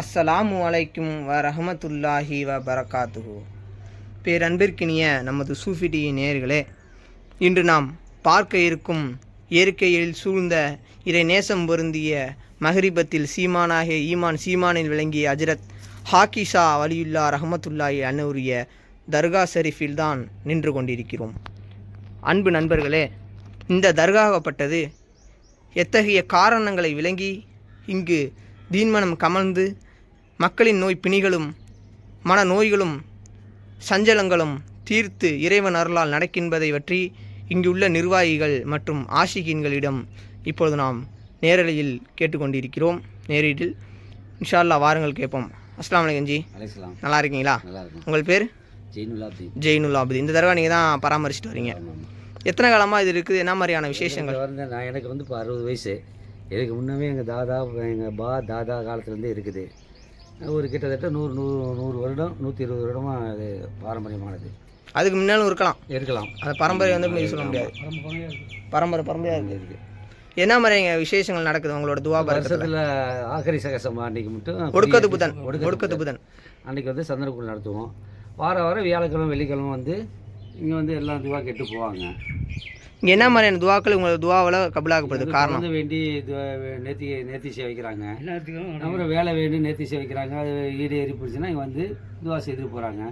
அஸ்ஸலாமு அலைக்கும் வ ரஹமத்துல்லாஹி வ பரகாத்துஹு. பேரன்பிற்கினிய நமது சூஃபிடி நேயர்களே இன்று நாம் பார்க்க இருக்கும் இயற்கையில் சூழ்ந்த இறை நேசம் பொருந்திய மஹரிபத்தில் சீமானாகிய ஈமான் சீமானில் விளங்கிய அஜரத் ஹாக்கிஷா வலியுல்லா ரஹமத்துல்லாஹி அன்னூரிய தர்கா ஷெரீஃபில் தான் நின்று கொண்டிருக்கிறோம். அன்பு நண்பர்களே இந்த தர்காகப்பட்டது எத்தகைய காரணங்களை விளங்கி இங்கு தீன்மனம் கமழ்ந்து மக்களின் நோய் பிணிகளும் மன நோய்களும் சஞ்சலங்களும் தீர்த்து இறைவன் அருளால் நடக்கின்றதை பற்றி இங்குள்ள நிர்வாகிகள் மற்றும் ஆஷிகின்களிடம் இப்பொழுது நாம் நேரலையில் கேட்டுக்கொண்டிருக்கிறோம். நேரில் இன்ஷா அல்லாஹ் வாருங்கள் கேட்போம். அஸ்ஸலாமு அலைக்கும் ஜி. நல்லா இருக்கீங்களா? உங்கள் பேர்? ஜெயினுல் ஆபதி இந்த தடவை நீங்கள் தான் பராமரிச்சுட்டு வரீங்க. எத்தனை காலமாக இது இருக்குது? என்ன மாதிரியான விசேஷங்கள்? வந்து நான் எனக்கு வந்து இப்போ அறுபது வயசு. இதுக்கு முன்னமே எங்கள் தாதா எங்கள் பா தாதா காலத்துலேருந்தே இருக்குது. ஒரு கிட்டத்தட்ட நூறு நூறு நூறு வருடம் நூற்றி இருபது வருடமாக அது பாரம்பரியமானது. அதுக்கு முன்னாலும் இருக்கலாம். இருக்கலாம். அது பரம்பரை வந்து சொல்ல முடியாது. பரம்பரை பரம்பரையாக இருக்குது இருக்குது என்ன மாதிரிங்க விசேஷங்கள் நடக்குது உங்களோட துவா வருஷத்தில் ஆகரி சகசம் அன்னைக்கு மட்டும் ஒடுக்கத்து புதன். ஒடுக்கத்து புதன். அன்னைக்கு வந்து சந்திரக்குள் நடத்துவோம். வார வாரம் வியாழக்கிழமை வெள்ளிக்கிழமை வந்து இங்கே வந்து எல்லாம் துவா கெட்டு போவாங்க. இங்கே என்ன மாதிரியான துவாக்கள் உங்களோட துவாவில் கபலாக்கப்படுது? காரணம்? வந்து வேண்டி துவா- நேர்த்தி நேர்த்தி செய்ய வைக்கிறாங்க அப்புறம் வேலை வேண்டி நேர்த்தி செய்ய வைக்கிறாங்க அது ஈடு ஏறி பிடிச்சுன்னா இங்கே வந்து துவா செய்துட்டு போகிறாங்க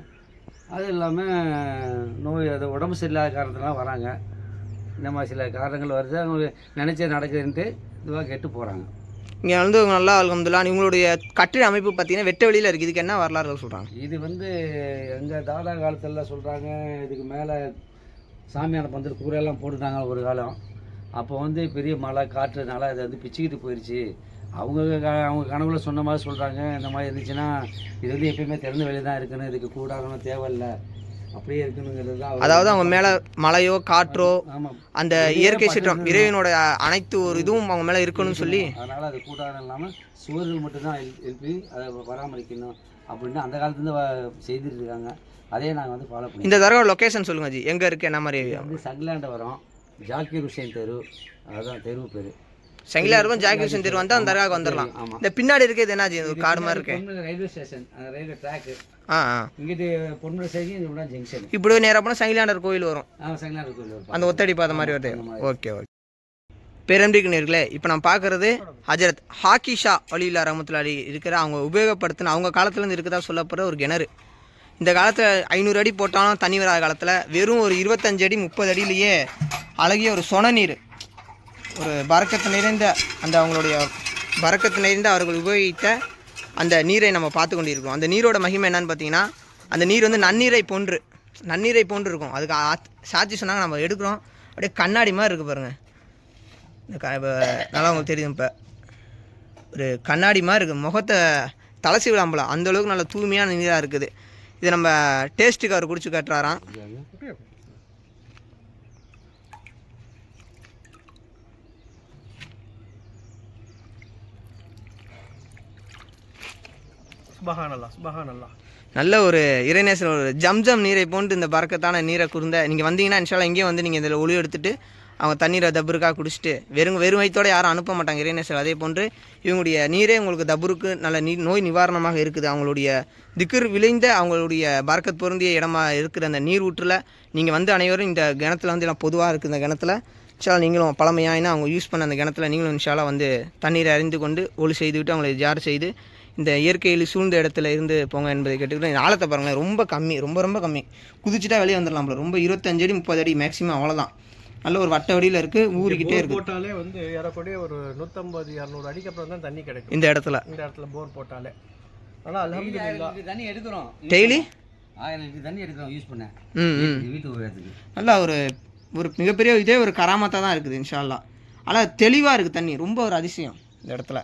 அது இல்லாமல் நோய் அது உடம்பு சரியில்லாத காரணத்தினால வராங்க. இந்த மாதிரி சில காரணங்கள் வருது. அவங்க நினச்சது நடக்குதுன்ட்டு துவா கேட்டு போகிறாங்க இங்கே வந்து நல்லா அல்ஹம்துலில்லாஹ் உங்களுடைய கட்டிட அமைப்பு பார்த்தீங்கன்னா வெட்ட வெளியில் இருக்குது இதுக்கு என்ன வரலாறு சொல்கிறாங்க இது வந்து எங்கள் தாதா காலத்தில் சொல்கிறாங்க இதுக்கு மேலே சாமியான பந்தல் கூரையெல்லாம் போட்டுட்டாங்க ஒரு காலம். அப்போ வந்து பெரிய மழை காற்றுனால அது வந்து பிச்சுக்கிட்டு போயிடுச்சு அவங்க க- அவங்க கனவுல சொன்ன மாதிரி சொல்கிறாங்க இந்த மாதிரி இருந்துச்சுன்னா இது வந்து எப்பயுமே திறந்த வெளியே தான் இருக்குன்னு இதுக்கு கூடாகணும் தேவையில்லை. அப்படியே இருக்கணுங்கிறது தான் அதாவது அவங்க மேலே மழையோ காற்றோ அந்த இயற்கை சீற்றம் இறைவனோட அனைத்து ஒரு இதுவும் அவங்க மேலே இருக்கணும்னு சொல்லி. அதனால் அது கூடாரம் இல்லாமல் சுவர்கள் மட்டும்தான் எழு- எழுப்பி அதை பராமரிக்கணும் அப்படின்னு அந்த காலத்துலேருந்து வ- செய்துட்டு இருக்காங்க. அதே நாங்கள் வந்து ஃபாலோ பண்ணி இந்த தடவை லொக்கேஷன் சொல்லுங்கள் ஜி. எங்கே இருக்குது என்ன மாதிரி வந்து சங்கிலாண்ட வரோம். ஜாக்கீர் ஹுசேன் தெரு. அதுதான் தெரு பேர். செங்கிலா இருக்கும் ஜாகிர் தெரு வந்தால் அந்த தர்காவுக்கு வந்துடலாம் இந்த பின்னாடி இருக்கிறது என்னாச்சு ஒரு காடு மாதிரி இருக்கு? Railway station railway track. ஆ இங்கிட்டு ஜங்ஷன். இப்படியே நேராக போனால் சங்கிலாண்டர் கோயில் வரும். கோயில் அந்த ஒத்தடி பாத மாதிரி வருது. Okay okay. பேரன்பிக்கு நேர்களே இப்போ நான் பார்க்குறது ஹஜரத் ஹாக்கிஷா அலில்லா ரஹமத்துல்லாஹி இருக்கிற அவங்க உபயோகப்படுத்தின அவங்க காலத்துலேருந்து இருக்குதா சொல்லப்படுற ஒரு கிணறு. இந்த காலத்தில் ஐநூறு அடி போட்டாலும் தண்ணி வராத காலத்தில் வெறும் ஒரு இருபத்தஞ்சு அடி முப்பது அடியிலேயே அழகிய ஒரு சொன நீர் ஒரு பறக்கத்து நிறைந்த அந்த அவங்களுடைய பறக்கத்து நிறைந்த அவர்கள் உபயோகித்த அந்த நீரை நம்ம பார்த்து கொண்டிருக்கோம். அந்த நீரோட மகிமை என்னன்னு பார்த்தீங்கன்னா அந்த நீர் வந்து நன்னீரை போன்று நன்னீரை போன்று இருக்கும். அதுக்கு சாட்சி சொன்னாங்க நம்ம எடுக்கிறோம். அப்படியே கண்ணாடி மாதிரி இருக்குது பாருங்கள் இந்த க இப்போ நல்லா உங்களுக்கு தெரியும் இப்போ. ஒரு கண்ணாடி மாதிரி இருக்குது முகத்தை தலசி விழாம்பலாம் அந்த அளவுக்கு நல்ல தூய்மையான நீராக இருக்குது. இதை நம்ம டேஸ்ட்டுக்கு அவர் குடிச்சு கட்டுறாராம். சுபஹானல்லா சுபஹானல்லா. நல்ல ஒரு இறைநேசர் ஒரு ஜம்ஜம் நீரை போன்று இந்த பறக்கத்தான நீரை குறுந்த நீங்கள் வந்தீங்கன்னா இன்ஷால்லா இங்கேயும் வந்து நீங்கள் இதில் ஒளி எடுத்துட்டு அவங்க தண்ணீரை தபுருக்காக குடிச்சிட்டு வெறும் வெறும் வயிற்றோட யாரும் அனுப்ப மாட்டாங்க இறைநேசர். அதே போன்று இவங்களுடைய நீரே உங்களுக்கு தபுருக்கு நல்ல நீ நோய் நிவாரணமாக இருக்குது. அவங்களுடைய திக்ர் விளைந்த அவங்களுடைய பறக்கத் பொருந்திய இடமா இருக்கிற அந்த நீர் ஊற்றில் நீங்கள் வந்து அனைவரும் இந்த கிணத்துல வந்து எல்லாம் பொதுவாக இருக்குது. இந்த கிணத்துல இன்ஷாலா நீங்களும் பழமையாயினா அவங்க யூஸ் பண்ண அந்த கிணத்துல நீங்களும் இன்ஷாலாக வந்து தண்ணீரை அறிந்து கொண்டு ஒளி செய்துவிட்டு அவங்களை ஜார் செய்து இந்த இயற்கையில் சூழ்ந்த இடத்துல இருந்து போங்க என்பதை கேட்டுக்கிறேன் இந்த ஆழத்தை பாருங்களேன் ரொம்ப கம்மி ரொம்ப ரொம்ப கம்மி. குதிச்சுட்டா வெளியே வந்துடலாம் போல ரொம்ப இருபத்தஞ்சு அடி முப்பது அடி மேக்ஸிமம் அவ்வளோதான் நல்ல ஒரு வட்ட வடியில் இருக்குது ஊறிக்கிட்டே போர் இருக்குது போட்டாலே வந்து ஏறக்கூடிய ஒரு நூற்றம்பது இரநூறு அடிக்கு அப்புறம் தான் தண்ணி கிடைக்கும். இந்த இடத்துல. இந்த இடத்துல போர் போட்டாலே. ஆனால் தண்ணி எடுக்கிறோம். டெய்லி ஆயிரம் லிட்டர் தண்ணி எடுக்கிறோம் யூஸ் பண்ண. ம் ம். வீட்டு உபயோகத்துக்கு நல்லா ஒரு ஒரு மிகப்பெரிய இதே ஒரு கராமத்தாக தான் இருக்குது இன்ஷால்லா ஆனால் தெளிவாக இருக்குது தண்ணி ரொம்ப ஒரு அதிசயம் இந்த இடத்துல.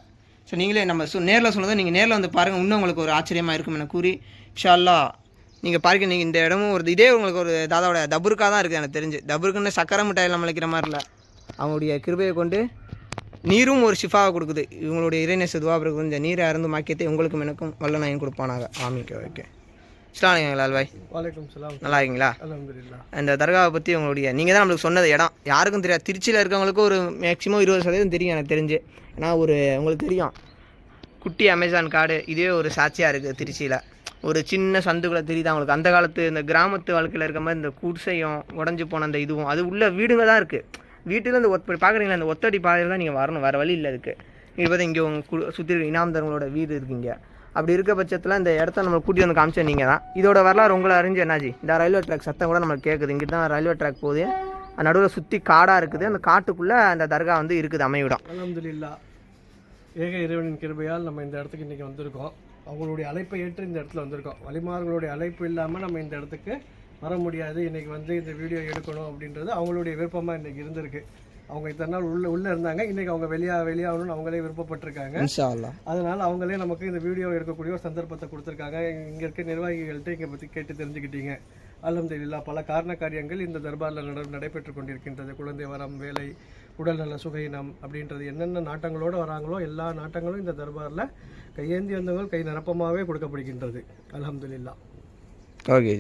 ஸோ நீங்களே நம்ம சொ நேரில் சொன்னதை நீங்கள் நேரில் வந்து பாருங்கள் இன்னும் உங்களுக்கு ஒரு ஆச்சரியமாக இருக்கும் என கூறி இன்ஷால்லா நீங்கள் பார்க்க நீங்கள் இந்த இடமும் ஒரு இதே உங்களுக்கு ஒரு தாதாவோட தபுருக்காக தான் இருக்குது எனக்கு தெரிஞ்சு. தபுருக்குன்னு சக்கரை மிட்டாயெல்லாம் முளைக்கிற மாதிரி இல்லை. அவங்களுடைய கிருபையை கொண்டு நீரும் ஒரு ஷிஃபாவை கொடுக்குது. இவங்களுடைய இறைநேச துவாபருக்கு இந்த நீரை அருந்து மாக்கியத்தை உங்களுக்கும் எனக்கும் வல்ல கொடுப்பானாங்க கொடுப்பானாக ஆமிக்க ஓகே. இஸ்லாமியங்களா அல்வாய் வலைக்கம் சலாம். நல்லா இருக்கீங்களா அல்ஹம்துலில்லாஹ் அந்த தர்காவை பற்றி உங்களுடைய நீங்கள் தான் நம்மளுக்கு சொன்னது இடம். யாருக்கும் தெரியாது. திருச்சியில் இருக்கவங்களுக்கு ஒரு மேக்ஸிமம் இருபது சதவீதம் தெரியும் எனக்கு தெரிஞ்சு. ஏன்னா ஒரு உங்களுக்கு தெரியும். குட்டி அமேசான் காடு இதுவே ஒரு சாட்சியாக இருக்குது திருச்சியில். ஒரு சின்ன சந்துக்குள்ளே தெரியுது அவங்களுக்கு அந்த காலத்து இந்த கிராமத்து வாழ்க்கையில் இருக்க மாதிரி இந்த குடிசையும் உடஞ்சி போன அந்த இதுவும் அது உள்ள வீடுங்க தான் இருக்குது வீட்டில் இந்த ஒத்த பார்க்குறீங்களா இந்த ஒத்தடி பாதையில் தான் நீங்கள் வரணும். வேறு வழி இல்லை அதுக்கு இப்போ இங்கே உங்கள் சுற்றி இருக்க இனாம்தர்களோட வீடு இருக்குங்க அப்படி இருக்க பட்சத்தில் இந்த இடத்த நம்ம கூட்டி வந்து காமிச்ச நீங்கள் தான் இதோட வரலாறு உங்களை அறிஞ்சு என்னாச்சு? இந்த ரயில்வே ட்ராக் சத்தம் கூட நம்மளுக்கு கேட்குது இங்கே தான் ரயில்வே ட்ராக் போகுது. நடுவில் சுற்றி காடாக இருக்குது. அந்த காட்டுக்குள்ளே அந்த தர்கா வந்து இருக்குது அமைவிடம். அலமதுல்லா ஏக இறைவனின் கிருபையால் நம்ம இந்த இடத்துக்கு இன்றைக்கி வந்திருக்கோம். அவங்களுடைய அழைப்பை ஏற்று இந்த இடத்துல வந்திருக்கோம். வழிமார்களுடைய அழைப்பு இல்லாமல் நம்ம இந்த இடத்துக்கு வர முடியாது. இன்றைக்கி வந்து இந்த வீடியோ எடுக்கணும் அப்படின்றது அவங்களுடைய விருப்பமாக இன்றைக்கி இருந்திருக்கு. அவங்க இத்தனை நாள் உள்ளே உள்ளே இருந்தாங்க. இன்றைக்கி அவங்க வெளியா வெளியாகணும்னு அவங்களே விருப்பப்பட்டிருக்காங்க. அதனால் அவங்களே நமக்கு இந்த வீடியோ எடுக்கக்கூடிய ஒரு சந்தர்ப்பத்தை கொடுத்துருக்காங்க. இங்கே இருக்க நிர்வாகிகள்கிட்ட இங்கே பற்றி கேட்டு தெரிஞ்சுக்கிட்டீங்க. அல்ஹம்துலில்லாஹ் பல காரண காரியங்கள் இந்த தர்பாரில் நட நடைபெற்று கொண்டிருக்கின்றது. குழந்தை வரம் வேலை உடல்நல சுகையினம் அப்படின்றது. என்னென்ன நாட்டங்களோடு வராங்களோ எல்லா நாட்டங்களும் இந்த தர்பாரில் கையேந்தி வந்தவங்க கை நிரப்பமாகவே கொடுக்கப்படுகின்றது. அல்ஹம்துலில்லாஹ். ஓகே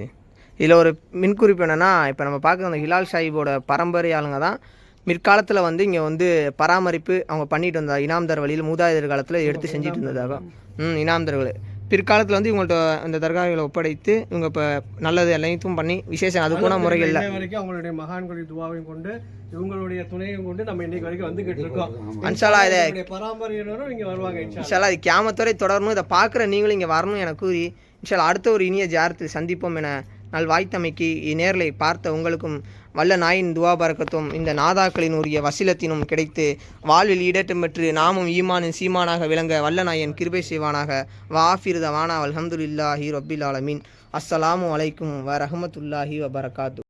இதில் ஒரு மின்குறிப்பு என்னென்னா இப்போ நம்ம பார்க்குற அந்த ஹிலால் சாஹிப்போட பரம்பரை ஆளுங்க தான் மிற்காலத்தில் வந்து இங்கே வந்து பராமரிப்பு அவங்க பண்ணிட்டு வந்த இனாம்தார் வழியில் மூதாதையர் காலத்தில் எடுத்து செஞ்சுட்டு இருந்ததாக. ம் இனாம்தார்கள். பிற்காலத்தில் வந்து இவங்கள்ட்ட அந்த தர்காகளை ஒப்படைத்து இவங்க இப்போ நல்லது எல்லாத்தையும் பண்ணி விசேஷம் அது போன முறைகளில். வரைக்கும் அவங்களுடைய மகான்களுடைய துவாவையும் கொண்டு இவங்களுடைய துணையும் கொண்டு நம்ம இன்னைக்கு வரைக்கும் வந்துகிட்டு இருக்கோம். அன்ஷாலா இதை பராமரியினரும் இங்கே வருவாங்க இன்ஷா இன்ஷால்லா இது கியாமத்துவரை தொடரணும் இதை பார்க்குற நீங்களும் இங்கே வரணும் என கூறி இன்ஷால்லா அடுத்த ஒரு இனிய ஜாரத்தில் சந்திப்போம் என நல் வாய்த்தமைக்கு இந்நேரலை பார்த்த உங்களுக்கும் வல்ல நாயின் துவா பரக்கத்தும் இந்த நாதாக்களின் உரிய வசிலத்தினும் கிடைத்து வாழ்வில் ஈடேற்றம் பெற்று நாமும் ஈமானின் சீமானாக விளங்க வல்ல நாயன் கிருபை செய்வானாக. வாஃபிருத வானா அல்ஹம்துலில்லாஹி ரொபில் ஆலமீன். அஸ்ஸலாமு அலைக்கும் வ ரஹமத்துல்லாஹி வ பரகாத்து